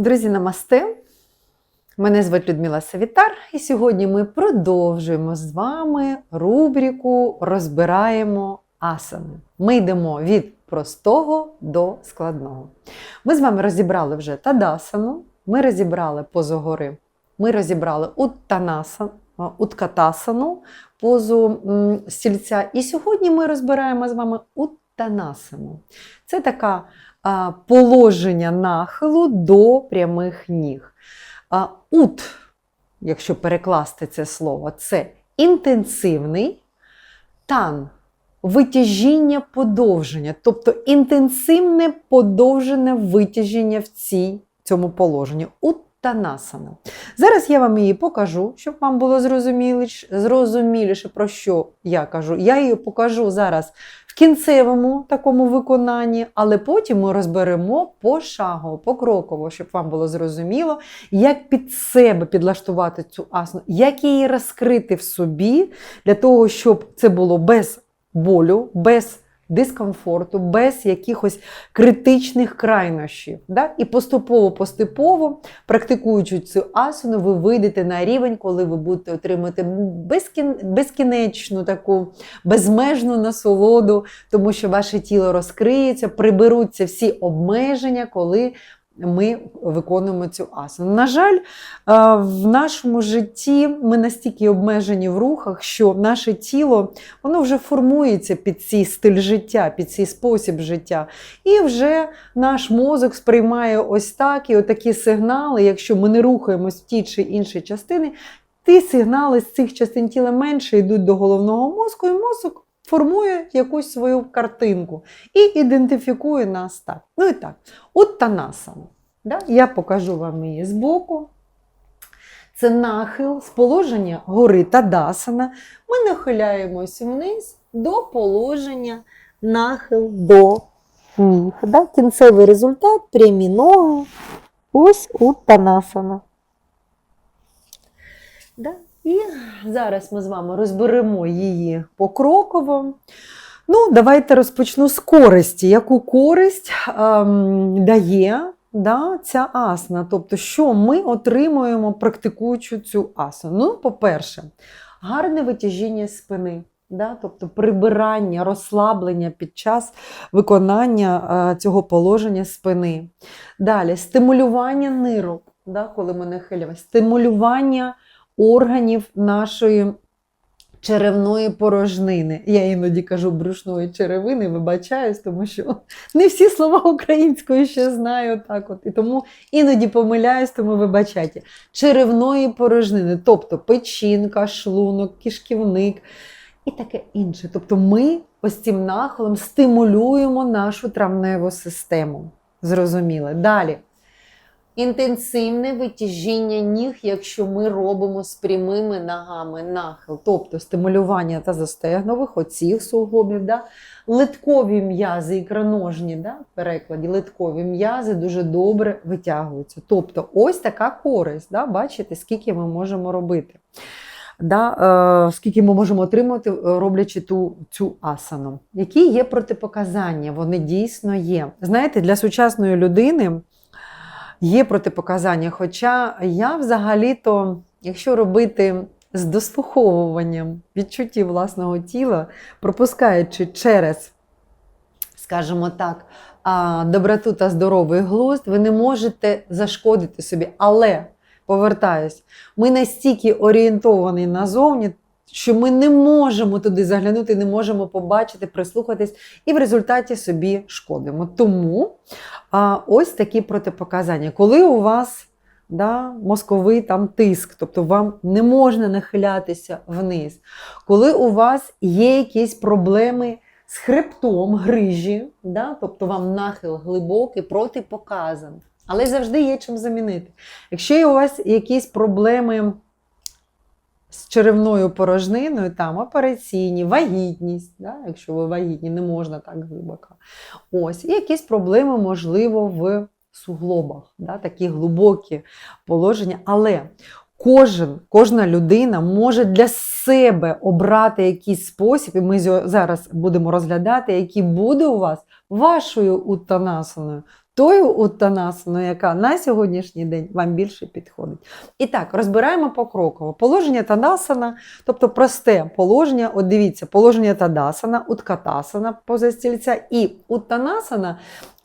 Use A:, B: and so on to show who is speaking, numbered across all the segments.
A: Друзі, намасте! Мене звуть Людмила Савітар, і сьогодні ми продовжуємо з вами рубрику Розбираємо асани. Ми йдемо від простого до складного. Ми з вами розібрали вже Тадасану, ми розібрали позу гори, ми розібрали Уттанасану, Уткатасану, позу стільця. І сьогодні ми розбираємо з вами Уттанасану. Це така положення нахилу до прямих ніг. Ут, якщо перекласти це слово, це інтенсивний тан, витяжіння подовження, тобто інтенсивне подовжене витяжіння в цій, цьому положенні. Уттанасана. Зараз я вам її покажу, щоб вам було зрозуміліше, зрозуміліше, про що я кажу. Я її покажу зараз в кінцевому такому виконанні, але потім ми розберемо пошагово, покроково, щоб вам було зрозуміло, як під себе підлаштувати цю асану, як її розкрити в собі, для того, щоб це було без болю, без дискомфорту, без якихось критичних крайнощів. Да? І поступово-поступово, практикуючи цю асану, ви вийдете на рівень, коли ви будете отримати безкінечну таку безмежну насолоду, тому що ваше тіло розкриється, приберуться всі обмеження, коли ми виконуємо цю асану. На жаль, е, в нашому житті ми настільки обмежені в рухах, що наше тіло воно вже формується під цей стиль життя, під цей спосіб життя. І вже наш мозок сприймає ось так і отакі сигнали, якщо ми не рухаємось в ті чи інші частини, ті сигнали з цих частин тіла менше йдуть до головного мозку, і мозок формує якусь свою картинку і ідентифікує нас так. Ну і так, Уттанасана. Да? Я покажу вам її збоку. Це нахил з положення гори Тадасана. Ми нахиляємось вниз до положення нахил до ніг. Да? Кінцевий результат прямі ноги. Ось Уттанасана. Да? І зараз ми з вами розберемо її покроково. Ну, давайте розпочну з користі. Яку користь ем, дає да, ця асана? Тобто, що ми отримуємо, практикуючи цю асану? Ну, по-перше, гарне витяжіння спини. Да? Тобто прибирання, розслаблення під час виконання е, цього положення спини. Далі стимулювання нирок, да? коли ми нахилюємося, стимулювання органів нашої черевної порожнини. Я іноді кажу брюшної черевини, вибачаюсь, тому що не всі слова українською ще знаю. так от. І тому іноді помиляюсь, тому вибачайте. Черевної порожнини, тобто печінка, шлунок, кишківник і таке інше. Тобто ми ось цим нахилом стимулюємо нашу травневу систему. Зрозуміло. Далі. Інтенсивне витяжіння ніг, якщо ми робимо з прямими ногами нахил, тобто стимулювання та застегнових оцих суглобів, да? литкові м'язи, ікроножні, да? в перекладі литкові м'язи дуже добре витягуються. Тобто ось така користь, да? бачите, скільки ми можемо робити. Да, е, скільки ми можемо отримати, роблячи ту, цю асану. Які є протипоказання? Вони дійсно є. Знаєте, для сучасної людини є протипоказання. Хоча я взагалі-то, якщо робити з дослуховуванням відчуттів власного тіла, пропускаючи через, скажімо так, доброту та здоровий глузд, ви не можете зашкодити собі. Але, повертаюсь, ми настільки орієнтовані назовні, що ми не можемо туди заглянути, не можемо побачити, прислухатись, і в результаті собі шкодимо. Тому а, ось такі протипоказання. Коли у вас да, мозковий там тиск, тобто вам не можна нахилятися вниз, коли у вас є якісь проблеми з хребтом, грижі, да, тобто вам нахил глибокий, протипоказан. Але завжди є чим замінити. Якщо у вас якісь проблеми з черевною порожниною, там операційні, вагітність, да? якщо ви вагітні, не можна так глибоко. Ось, і якісь проблеми, можливо, в суглобах, да? такі глибокі положення. Але Кожен, кожна людина може для себе обрати якийсь спосіб, і ми зараз будемо розглядати, який буде у вас вашою уттанасаною, тою уттанасаною, яка на сьогоднішній день вам більше підходить. І так, розбираємо покроково. Положення Тадасана, тобто просте положення. От дивіться, положення Тадасана, уткатасана поза стільця і уттанасана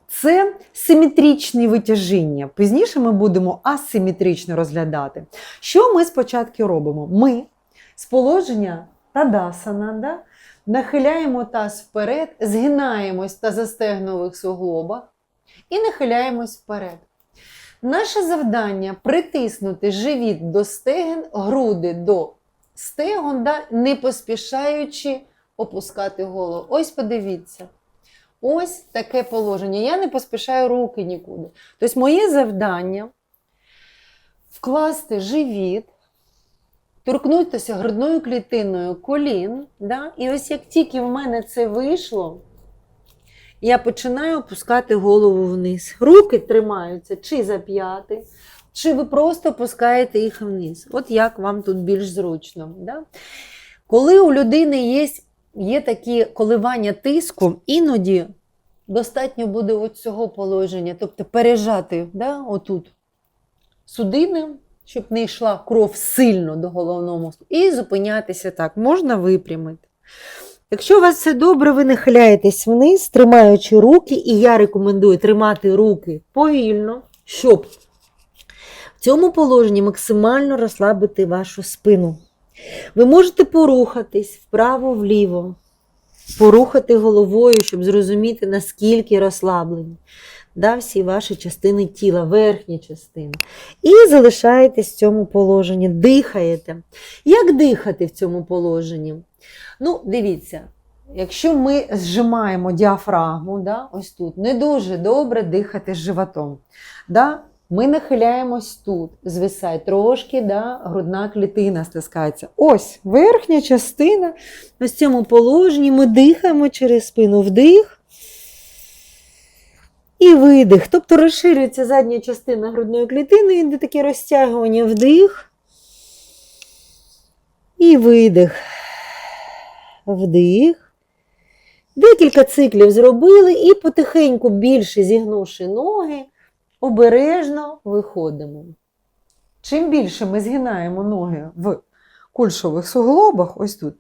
A: це симетричні витяжіння. Пізніше ми будемо асиметрично розглядати. Що ми спочатку робимо? Ми з положення Тадасана да, нахиляємо таз вперед, згинаємось та застегнових суглобах і нахиляємось вперед. Наше завдання притиснути живіт до стегон, груди до стегон, да, не поспішаючи опускати голову. Ось подивіться. Ось таке положення. Я не поспішаю руки нікуди. Тобто, моє завдання вкласти живіт, торкнутися грудною клітиною колін. Да? І ось як тільки в мене це вийшло, я починаю опускати голову вниз. Руки тримаються чи за п'яти, чи ви просто опускаєте їх вниз. От як вам тут більш зручно. Да? Коли у людини є, є такі коливання тиску, іноді достатньо буде от цього положення, тобто пережати да, отут судини, щоб не йшла кров сильно до головного мозку, і зупинятися так. Можна випрямити. Якщо у вас все добре, ви нахиляєтесь вниз, тримаючи руки, і я рекомендую тримати руки повільно, щоб в цьому положенні максимально розслабити вашу спину. Ви можете порухатись вправо-вліво, порухати головою, щоб зрозуміти, наскільки розслаблені да, всі ваші частини тіла, верхні частини. І залишаєтесь в цьому положенні, дихаєте. Як дихати в цьому положенні? Ну, дивіться, якщо ми зжимаємо діафрагму, да, ось тут, не дуже добре дихати з животом. Да? Ми нахиляємось тут, звисає трошки, да, грудна клітина стискається. Ось верхня частина. Ось в цьому положенні ми дихаємо через спину вдих і видих. Тобто розширюється задня частина грудної клітини, йде таке розтягування вдих і видих. Вдих. Декілька циклів зробили і потихеньку більше зігнувши ноги, обережно виходимо. Чим більше ми згинаємо ноги в кульшових суглобах, ось тут,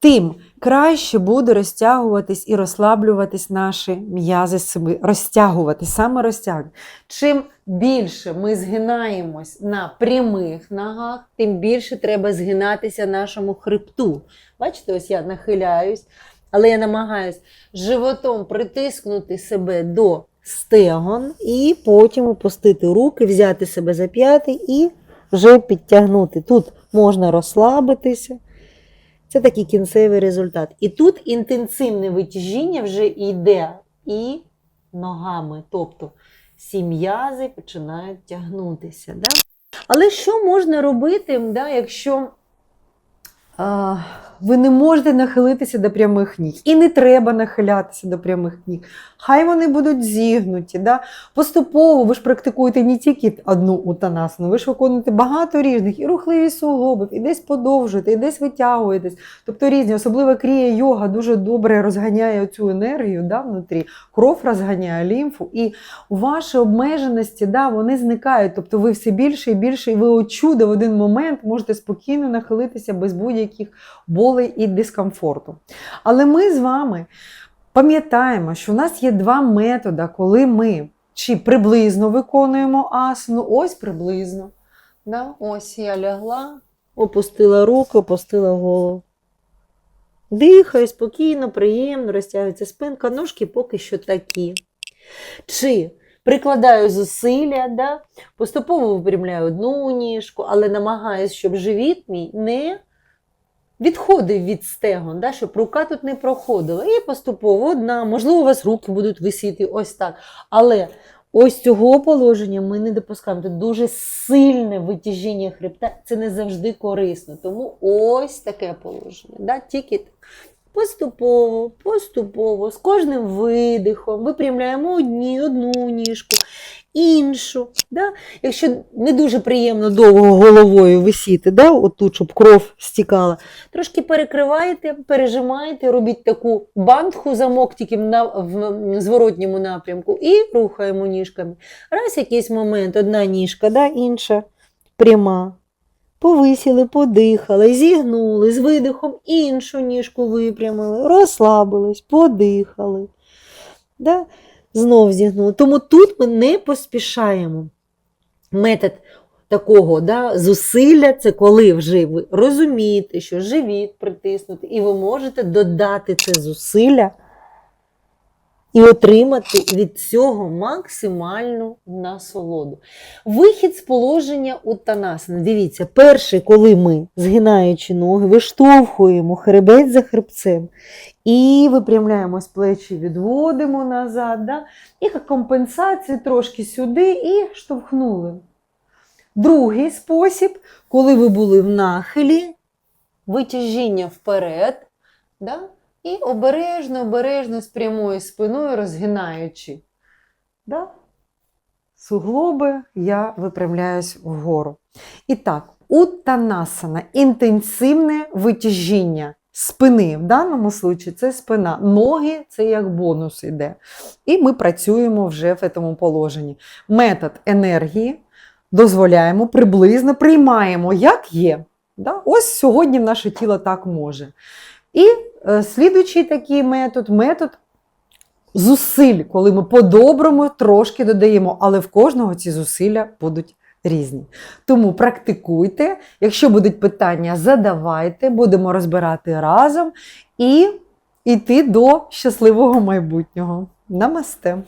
A: тим краще буде розтягуватись і розслаблюватись наші м'язи себе, розтягувати, саме розтягувати. Чим більше ми згинаємось на прямих ногах, тим більше треба згинатися нашому хребту. Бачите, ось я нахиляюсь, але я намагаюсь животом притиснути себе до стегон і потім опустити руки, взяти себе за п'яти і вже підтягнути. Тут можна розслабитися. Це такий кінцевий результат. І тут інтенсивне витяжіння вже йде і ногами. Тобто всі м'язи починають тягнутися. Да? Але що можна робити, да, якщо ви не можете нахилитися до прямих ніг? І не треба нахилятися до прямих ніг. Хай вони будуть зігнуті. Да? Поступово ви ж практикуєте не тільки одну утанасану, ви ж виконуєте багато різних і рухливі суглоби, і десь подовжуєте, і десь витягуєтесь. Тобто різні, особливо крія йога дуже добре розганяє цю енергію да, внутрі, кров розганяє лімфу, і ваші обмеженості да, вони зникають. Тобто ви все більше і більше, і ви от в один момент можете спокійно нахилитися без будь-яких болей і дискомфорту. Але ми з вами. Пам'ятаємо, що в нас є два методи, коли ми чи приблизно виконуємо асану, ось приблизно. Да? Ось я лягла, опустила руку, опустила голову. Дихаю спокійно, приємно, розтягується спинка, ножки поки що такі. Чи прикладаю зусилля, да? поступово випрямляю одну ніжку, але намагаюся, щоб живіт мій не відходив від стегон, да, щоб рука тут не проходила. І поступово одна, можливо, у вас руки будуть висіти ось так. Але ось цього положення ми не допускаємо. Тут дуже сильне витяжіння хребта, це не завжди корисно. Тому ось таке положення. Да, тільки. Поступово, поступово, з кожним видихом випрямляємо одні, одну ніжку. іншу. Да? Якщо не дуже приємно довго головою висіти, да? отут, щоб кров стікала, трошки перекриваєте, пережимаєте, робіть таку бандху, замок тільки на, в зворотньому напрямку і рухаємо ніжками. Раз якийсь момент, одна ніжка, да? інша пряма. Повисіли, подихали, зігнули, з видихом іншу ніжку випрямили, розслабились, подихали. Да? Знов зігнули. Тому тут ми не поспішаємо. Метод такого да, зусилля це коли вже ви розумієте, що живіт притиснути, і ви можете додати це зусилля і отримати від цього максимальну насолоду. Вихід з положення Уттанасани. Дивіться, перший, коли ми, згинаючи ноги, виштовхуємо хребець за хребцем і випрямляємось плечі, відводимо назад. Да? І компенсацію трошки сюди і штовхнули. Другий спосіб, коли ви були в нахилі, витяжіння вперед. Да? І обережно, обережно з прямою спиною розгинаючи. Да? Суглоби я випрямляюсь вгору. І так, уттанасана інтенсивне витяжіння спини. В даному случаї це спина. Ноги це як бонус іде. І ми працюємо вже в цьому положенні. Метод енергії дозволяємо, приблизно приймаємо, як є. Да? Ось сьогодні наше тіло так може. І е, слідуючий такий метод метод зусиль, коли ми по-доброму трошки додаємо, але в кожного ці зусилля будуть різні. Тому практикуйте. Якщо будуть питання, задавайте, будемо розбирати разом і йти до щасливого майбутнього. Намасте!